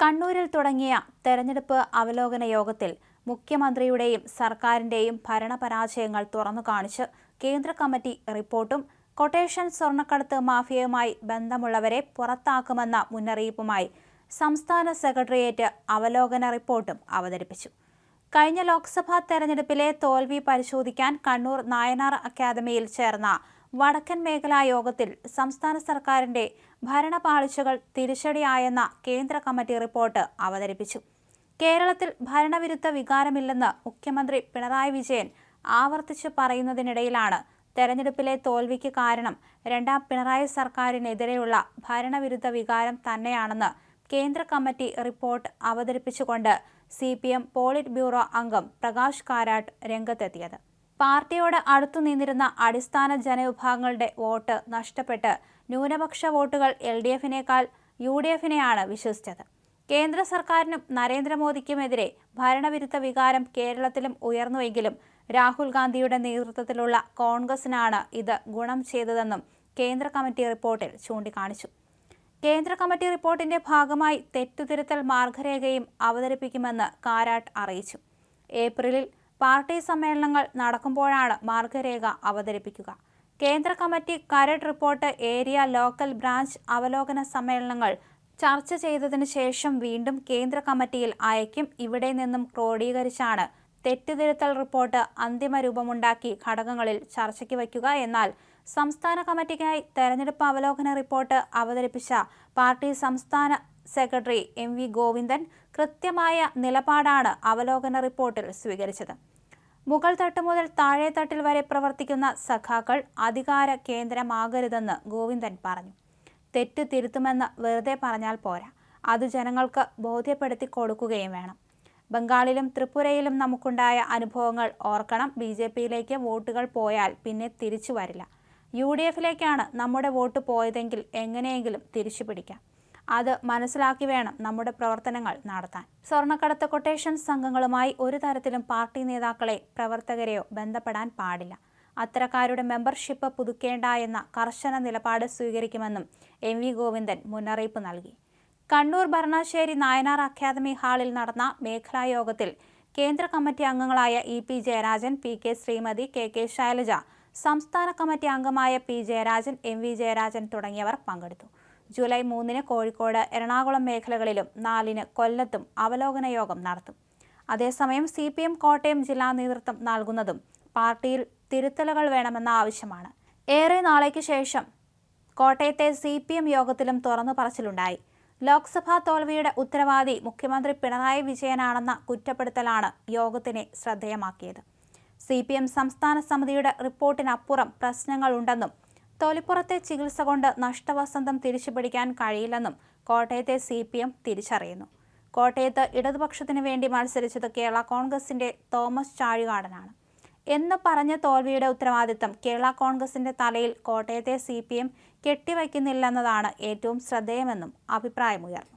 കണ്ണൂരിൽ തുടങ്ങിയ തെരഞ്ഞെടുപ്പ് അവലോകന യോഗത്തിൽ മുഖ്യമന്ത്രിയുടെയും സർക്കാരിന്റെയും ഭരണപരാജയങ്ങൾ തുറന്നു കാണിച്ച് കേന്ദ്ര കമ്മിറ്റി റിപ്പോർട്ടും കൊട്ടേഷൻ സ്വർണക്കടത്ത് മാഫിയയുമായി ബന്ധമുള്ളവരെ പുറത്താക്കുമെന്ന മുന്നറിയിപ്പുമായി സംസ്ഥാന സെക്രട്ടേറിയറ്റ് അവലോകന റിപ്പോർട്ടും അവതരിപ്പിച്ചു. കഴിഞ്ഞ ലോക്സഭാ തെരഞ്ഞെടുപ്പിലെ തോൽവി പരിശോധിക്കാൻ കണ്ണൂർ നായനാർ അക്കാദമിയിൽ ചേർന്ന വടക്കൻ മേഖലാ യോഗത്തിൽ സംസ്ഥാന സർക്കാരിന്റെ ഭരണപാളിച്ചകൾ തിരിച്ചടിയായെന്ന കേന്ദ്ര കമ്മിറ്റി റിപ്പോർട്ട് അവതരിപ്പിച്ചു. കേരളത്തിൽ ഭരണവിരുദ്ധ വികാരമില്ലെന്ന് മുഖ്യമന്ത്രി പിണറായി വിജയൻ ആവർത്തിച്ച് പറയുന്നതിനിടയിലാണ് തെരഞ്ഞെടുപ്പിലെ തോൽവിക്ക് കാരണം രണ്ടാം പിണറായി സർക്കാരിനെതിരെയുള്ള ഭരണവിരുദ്ധ വികാരം തന്നെയാണെന്ന് കേന്ദ്ര കമ്മിറ്റി റിപ്പോർട്ട് അവതരിപ്പിച്ചുകൊണ്ട് C P M polit bureau അംഗം പ്രകാശ് കാരാട്ട് രംഗത്തെത്തിയത്. പാർട്ടിയോട് അടുത്തു നിന്നിരുന്ന അടിസ്ഥാന ജനവിഭാഗങ്ങളുടെ വോട്ട് നഷ്ടപ്പെട്ട് ന്യൂനപക്ഷ വോട്ടുകൾ എൽ ഡി എഫിനേക്കാൾ യു ഡി എഫിനെയാണ് വിശ്വസിച്ചത്. കേന്ദ്ര സർക്കാരിനും നരേന്ദ്രമോദിക്കുമെതിരെ ഭരണവിരുദ്ധ വികാരം കേരളത്തിലും ഉയർന്നുവെങ്കിലും രാഹുൽ ഗാന്ധിയുടെ നേതൃത്വത്തിലുള്ള കോൺഗ്രസിനാണ് ഇത് ഗുണം ചെയ്തതെന്നും കേന്ദ്ര കമ്മിറ്റി റിപ്പോർട്ടിൽ ചൂണ്ടിക്കാണിച്ചു. കേന്ദ്ര കമ്മിറ്റി റിപ്പോർട്ടിന്റെ ഭാഗമായി തെറ്റുതിരുത്തൽ മാർഗരേഖയും അവതരിപ്പിക്കുമെന്ന് കാരാട്ട് അറിയിച്ചു. ഏപ്രിലിൽ പാർട്ടി സമ്മേളനങ്ങൾ നടക്കുമ്പോഴാണ് മാർഗരേഖ അവതരിപ്പിക്കുക. കേന്ദ്ര കമ്മിറ്റി കരട് റിപ്പോർട്ട് ഏരിയ ലോക്കൽ ബ്രാഞ്ച് അവലോകന സമ്മേളനങ്ങൾ ചർച്ച ചെയ്തതിനു ശേഷം വീണ്ടും കേന്ദ്ര കമ്മിറ്റിയിൽ അയക്കും. ഇവിടെ നിന്നും ക്രോഡീകരിച്ചാണ് തെറ്റുതിരുത്തൽ റിപ്പോർട്ട് അന്തിമ രൂപമുണ്ടാക്കി ഘടകങ്ങളിൽ ചർച്ചയ്ക്ക് വയ്ക്കുക. എന്നാൽ സംസ്ഥാന കമ്മിറ്റിക്കായി തെരഞ്ഞെടുപ്പ് അവലോകന റിപ്പോർട്ട് അവതരിപ്പിച്ച പാർട്ടി സംസ്ഥാന സെക്രട്ടറി എം വി ഗോവിന്ദൻ കൃത്യമായ നിലപാടാണ് അവലോകന റിപ്പോർട്ടിൽ സ്വീകരിച്ചത്. മുകൾ തട്ട് മുതൽ താഴെ തട്ടിൽ വരെ പ്രവർത്തിക്കുന്ന സഖാക്കൾ അധികാര കേന്ദ്രമാകരുതെന്ന് ഗോവിന്ദൻ പറഞ്ഞു. തെറ്റ് തിരുത്തുമെന്ന് വെറുതെ പറഞ്ഞാൽ പോരാ. അത് ജനങ്ങൾക്ക് ബോധ്യപ്പെടുത്തി കൊടുക്കുകയും വേണം. ബംഗാളിലും ത്രിപുരയിലും നമുക്കുണ്ടായ അനുഭവങ്ങൾ ഓർക്കണം. ബി ജെ പിയിലേക്ക് വോട്ടുകൾ പോയാൽ പിന്നെ തിരിച്ചു വരില്ല. യു ഡി എഫിലേക്കാണ് നമ്മുടെ വോട്ട് പോയതെങ്കിൽ എങ്ങനെയെങ്കിലും തിരിച്ചു പിടിക്കാം അത് മനസ്സിലാക്കി വേണം നമ്മുടെ പ്രവർത്തനങ്ങൾ നടത്താൻ. സ്വർണക്കടത്ത് കൊട്ടേഷൻ സംഘങ്ങളുമായി ഒരു തരത്തിലും പാർട്ടി നേതാക്കളെ പ്രവർത്തകരെയോ ബന്ധപ്പെടാൻ പാടില്ല. അത്തരക്കാരുടെ മെമ്പർഷിപ്പ് പുതുക്കേണ്ട എന്ന കർശന നിലപാട് സ്വീകരിക്കുമെന്നും എം വി ഗോവിന്ദൻ മുന്നറിയിപ്പ് നൽകി. കണ്ണൂർ ഭരണശ്ശേരി നായനാർ അക്കാദമി ഹാളിൽ നടന്ന മേഖലാ യോഗത്തിൽ കേന്ദ്ര കമ്മിറ്റി അംഗങ്ങളായ E P Jayarajan P K Sreemathi K K Shailaja സംസ്ഥാന കമ്മിറ്റി അംഗമായ P Jayarajan M V Jayarajan തുടങ്ങിയവർ പങ്കെടുത്തു. ജൂലൈ മൂന്നിന് കോഴിക്കോട് എറണാകുളം മേഖലകളിലും നാലിന് കൊല്ലത്തും അവലോകന യോഗം നടത്തും. അതേസമയം സി പി എം കോട്ടയം ജില്ലാ നേതൃത്വം നൽകുന്നതും പാർട്ടിയിൽ തിരുത്തലുകൾ വേണമെന്ന ആവശ്യമാണ്. ഏറെ നാളേക്ക് ശേഷം കോട്ടയത്തെ സി പി എം യോഗത്തിലും തുറന്നു പറച്ചിലുണ്ടായി. ലോക്സഭാ തോൽവിയുടെ ഉത്തരവാദി മുഖ്യമന്ത്രി പിണറായി വിജയനാണെന്ന കുറ്റപ്പെടുത്തലാണ് യോഗത്തിനെ ശ്രദ്ധേയമാക്കിയത്. സി പി എം സംസ്ഥാന സമിതിയുടെ റിപ്പോർട്ടിനപ്പുറം പ്രശ്നങ്ങളുണ്ടെന്നും തൊലിപ്പുറത്തെ ചികിത്സ കൊണ്ട് നഷ്ടവസന്തം തിരിച്ചുപിടിക്കാൻ കഴിയില്ലെന്നും കോട്ടയത്തെ സി പി എം തിരിച്ചറിയുന്നു. കോട്ടയത്ത് ഇടതുപക്ഷത്തിന് വേണ്ടി മത്സരിച്ചത് കേരള കോൺഗ്രസിന്റെ തോമസ് ചാഴികാടനാണ്. എന്ന് പറഞ്ഞ തോൽവിയുടെ ഉത്തരവാദിത്തം കേരള കോൺഗ്രസിന്റെ തലയിൽ കോട്ടയത്തെ സി പി എം കെട്ടിവയ്ക്കുന്നില്ലെന്നതാണ് ഏറ്റവും ശ്രദ്ധേയമെന്നും അഭിപ്രായമുയർന്നു.